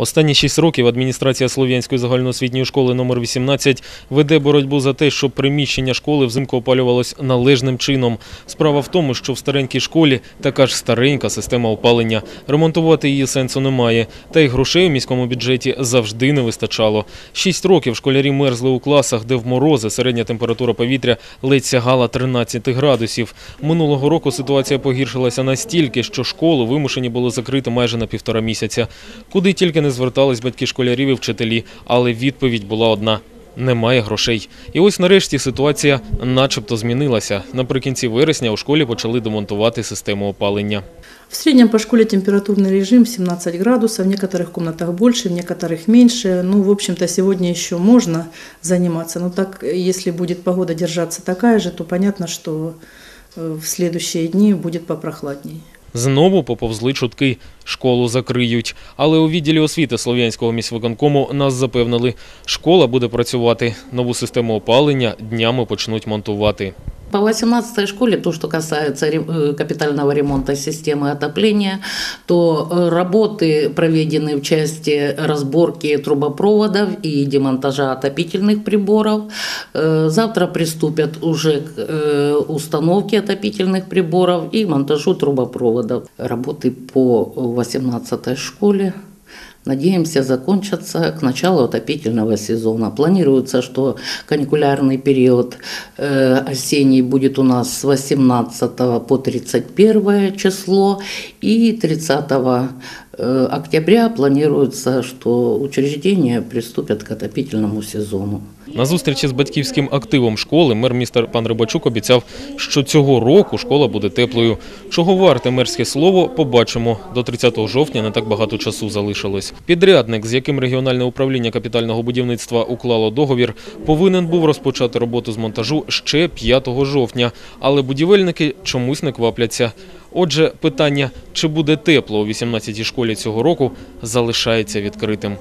Останні шість років адміністрація Слов'янської загальноосвітньої школи номер 18 веде боротьбу за те, щоб приміщення школи взимку опалювалось належним чином. Справа в тому, що в старенькій школі така ж старенька система опалення. Ремонтувати її сенсу немає. Та й грошей у міському бюджеті завжди не вистачало. Шість років школярі мерзли у класах, де в морози середня температура повітря ледь сягала 13 градусів. Минулого року ситуація погіршилася настільки, що школу вимушені були закрити майже на півтора місяця. Куди тільки не звертались батьки школярів і вчителі, але відповідь була одна. Немає грошей. І ось нарешті ситуація начебто змінилася. Наприкінці вересня у школі почали демонтувати систему опалення. В среднем по школе температурный режим 17 градусов, в некоторых комнатах больше, в некоторых меньше. Ну, в общем-то, сегодня еще можно заниматься, но так, если будет погода держаться такая же, то понятно, что э, в следующие дни будет попрохладней. Знову поповзли чутки. Школу закриють. Але у відділі освіти Слов'янського міськвиконкому нас запевнили, школа буде працювати. Нову систему опалення днями почнуть монтувати. По 18 школе, то, что касается ре- э, капитального ремонта системы отопления, то э, работы проведены в части разборки трубопроводов и демонтажа отопительных приборов. Э, Завтра приступят уже к э, установке отопительных приборов и монтажу трубопроводов. Работы по 18 школе Надеемся, закончатся к началу отопительного сезона. Планируется, что каникулярный период э, осенний будет у нас с 18 по 31 число и 30 э, октября планируется, что учреждения приступят к отопительному сезону. На зустрічі з батьківським активом школи мер міста пан Рибачук обіцяв, що цього року школа буде теплою. Чого варте мерське слово, побачимо. До 30 жовтня не так багато часу залишилось. Підрядник, з яким регіональне управління капітального будівництва уклало договір, повинен був розпочати роботу з монтажу ще 5 жовтня, але будівельники чомусь не квапляться. Отже, питання, чи буде тепло у 18-й школі цього року, залишається відкритим.